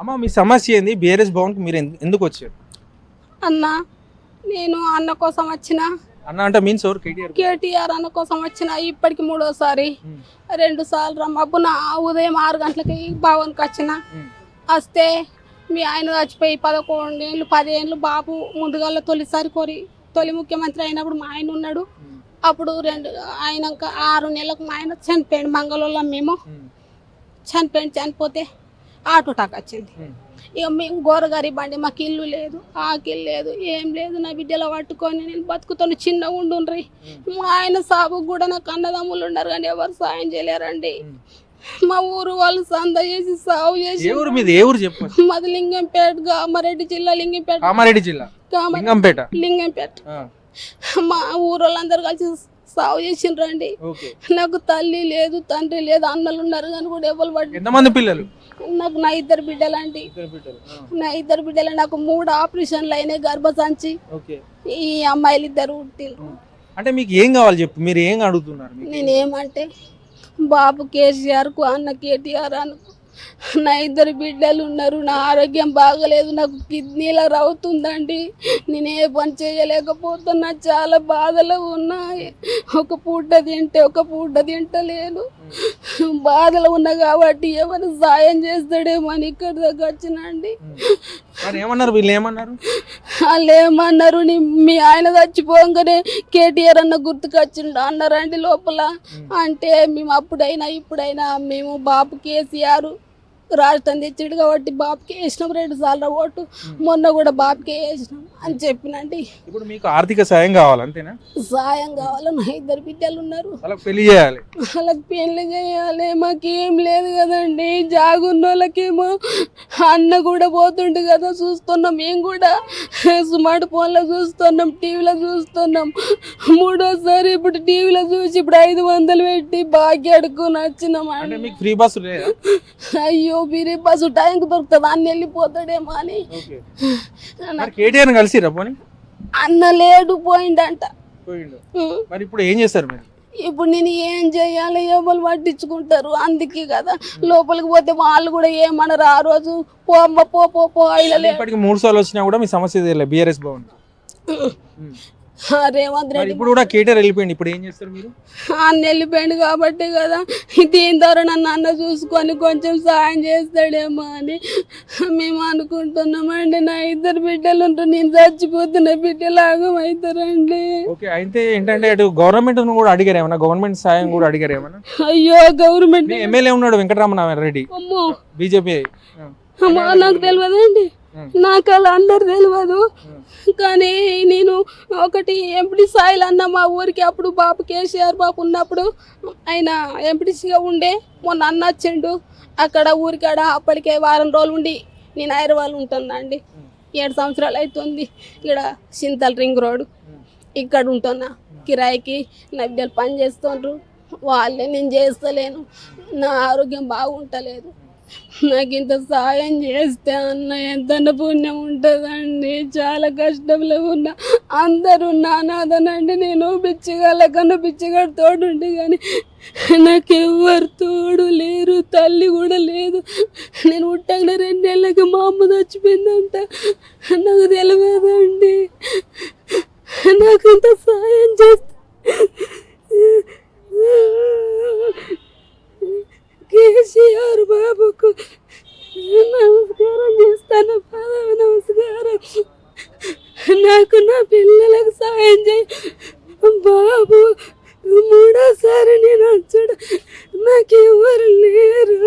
అమ్మ మీ సమస్య ఏంది? బీఆర్ఎస్ భవన్కి మీరు ఎందు- ఎందుకు వచ్చారు? అన్న నేను అన్న కోసం వచ్చిన. అన్న అంటే మీన్స్ ఎవరు? కేటీఆర్ కేటీఆర్ అన్న కోసం వచ్చిన ఇప్పటికి మూడోసారి. రెండు సార్లు రమ్మబ్బున ఉదయం ఆరు గంటలకి భవన్కి వచ్చిన. వస్తే మీ ఆయన చచ్చిపోయి పదకొండు ఏళ్ళు పదేళ్ళు బాబు ముందుగా తొలిసారి కోరి తొలి ముఖ్యమంత్రి అయినప్పుడు మా ఆయన ఉన్నాడు. అప్పుడు రెండు ఆయనక ఆరు నెలలకు మా ఆయన చనిపోయాడు. మంగళూరులో మేము చనిపోయింది చనిపోతే ఆటో టాక్ వచ్చింది. ఇక మేము గోరగారి బండి మాకు ఇల్లు లేదు ఆకిల్లు లేదు ఏం లేదు. నా బిడ్డలో పట్టుకొని నేను బతుకుతాను చిన్నగా ఉండుండ్రి. మా ఆయన సాగు కూడా నాకు అన్నదమ్ములు ఉన్నారు కానీ ఎవరు సాయం చేయలేరండి. మా ఊరు వాళ్ళు సంద చేసి సాగు చేసి ఊరు మీది? ఏ ఊరు చెప్పు. మాది లింగంపేట కామారెడ్డి జిల్లా లింగంపేట. కామారెడ్డి జిల్లా. లింగంపేట. లింగంపేట. మా ఊరు వాళ్ళందరూ కలిసి సాగు చేసిండ్రండి. నాకు తల్లి లేదు తండ్రి లేదు అన్నలు ఉన్నారు కానీ కూడా ఎవరు ఎంతమంది పిల్లలు? నాకు నా ఇద్దరు బిడ్డలండి బిడ్డలు ఆ, నా ఇద్దరు బిడ్డలు నాకు మూడు ఆపరేషన్లు అయినాయి గర్భసంచి. ఈ అమ్మాయిలు ఇద్దరు పుట్టిండ్రు అంటే మీకు ఏం కావాలి చెప్పు మీరు ఏం అడుగుతున్నారు? నేనేమంటే బాబు కేసీఆర్కు అన్న కేటీఆర్ అనుకు నా ఇద్దరు బిడ్డలు ఉన్నారు నా ఆరోగ్యం బాగలేదు నాకు కిడ్నీల రవుతుందండి నేను ఏ పని చేయలేకపోతున్నా చాలా బాధలో ఉన్నా. ఒక పూట తింటే ఒక పూట తింటలేను. బాధలో ఉన్నా కాబట్టి ఏమైనా సాయం చేస్తాడేమో అని ఇక్కడ దగ్గర వచ్చినండి. మరి ఏమన్నారు? వీళ్ళు ఏమన్నారు? వాళ్ళు ఏమన్నారు? నీ మీ ఆయన చచ్చిపోగానే కేటీఆర్ అన్న గుర్తుకొచ్చిండు? అన్నారండి లోపల. అంటే మేము అప్పుడైనా ఇప్పుడైనా మేము బాబు కేసీఆర్ రాష్ట్రం తెచ్చాడు కాబట్టి బాబుకే వేసినాం రెండు సార్లు ఓటు. మొన్న కూడా బాబుకే వేసినాం అని చెప్పినండి. ఇప్పుడు మీకు ఆర్థిక సాయం కావాలి అంతేనా? సాయం కావాలి నా ఇద్దరు బిడ్డలు ఉన్నారు. వాళ్ళకి పెళ్ళి చేయాలి. వాళ్ళకి పెళ్ళి చేయాలి మాకేం లేదు కదండి. జాగున్న వాళ్ళకేమో అన్న కూడా పోతుండు కదా చూస్తున్నాం మేము కూడా. స్మార్ట్ ఫోన్లో చూస్తున్నాం టీవీలో చూస్తున్నాం. మూడోసారి ఇప్పుడు టీవీలో చూసి ఇప్పుడు ఐదు వందలు పెట్టి బాగా అడుక్కుని వచ్చినాం అంటే మీకు ఫ్రీ బస్సు అయ్యో మీరే బస్సు టైంకి దొరుకుతుంది. అన్న వెళ్ళిపోతాడేమో అని. కేటీఆర్ పోనీ? అన్న లేడు పోయిండంట. మరి ఇప్పుడు ఏం చేస్తారు మీరు? ఇప్పుడు నేను ఏం చేయాలి? ఎవరు పట్టించుకుంటారు? అందుకే కదా. లోపలికి పోతే వాళ్ళు కూడా ఏమనరు. ఆ రోజు పో అమ్మ పో పో ఇప్పటికి మూడు సార్లు వచ్చినా కూడా మీ సమస్య బీఆర్ఎస్ ఉం. రేవంత్ రెడ్డి ఇప్పుడు కూడా కేటీఆర్ వెళ్ళిపోయింది ఇప్పుడు ఏం చేస్తారు మీరు? అన్న వెళ్ళిపోయాడు కాబట్టి కదా. దీని ద్వారా నన్ను అన్న చూసుకొని కొంచెం సాయం చేస్తాడేమో అని మేము అనుకుంటున్నామండి. నా ఇద్దరు బిడ్డలు ఉంటారు నేను చచ్చిపోతే నా బిడ్డలు ఆగమవుతారండి ఓకే అయితే ఏంటంటే అటు గవర్నమెంట్ కూడా అడిగారు ఏమన్నా? గవర్నమెంట్ సాయం కూడా అడిగారు ఏమన్నా? అయ్యో గవర్నమెంట్ ఎమ్మెల్యే ఉన్నాడు వెంకటరామన్ రెడ్డి అమ్మో. బీజేపీ. నాకు తెలియదండి. నాకు అలా అందరు తెలియదు కానీ నేను ఒకటి ఎంపీ సాయిల్ అన్న మా ఊరికి అప్పుడు బాబు కేసీఆర్ బాబు ఉన్నప్పుడు ఆయన ఎంపీటీసీగా ఉండే మొన్న అన్న వచ్చిండు. అక్కడ ఊరికాడ అప్పటికే వారం రోజులు ఉండి నేను హైదరాబాద్ ఉంటున్నాండి ఏడు సంవత్సరాలు అవుతుంది ఇక్కడ సింతల్ రింగ్ రోడ్. ఇక్కడ ఉంటున్నా. కిరాయికి నా బిడ్డలు పని చేస్తుండ్రు వాళ్ళే నేను చేస్తలేను. నా ఆరోగ్యం బాగుంటలేదు. నాకు ఇంత సాయం చేస్తే అన్న ఎంత పుణ్యం ఉంటుందండి? చాలా కష్టంలో ఉన్నా అందరూ నానాదనండి. నేను పిచ్చిగా కన్నా పిచ్చిగాడు తోడుండి కానీ నాకు ఎవ్వరు తోడు లేరు తల్లి కూడా లేదు. నేను పుట్టగానే రెండేళ్ళకి మా అమ్మ చచ్చిపోయిందంట. నాకు తెలియదండి నాకు ఇంత సహాయం చేయి? బాబు మూడోసారి నేను వచ్చాడు. నాకు ఎవరు లేరు.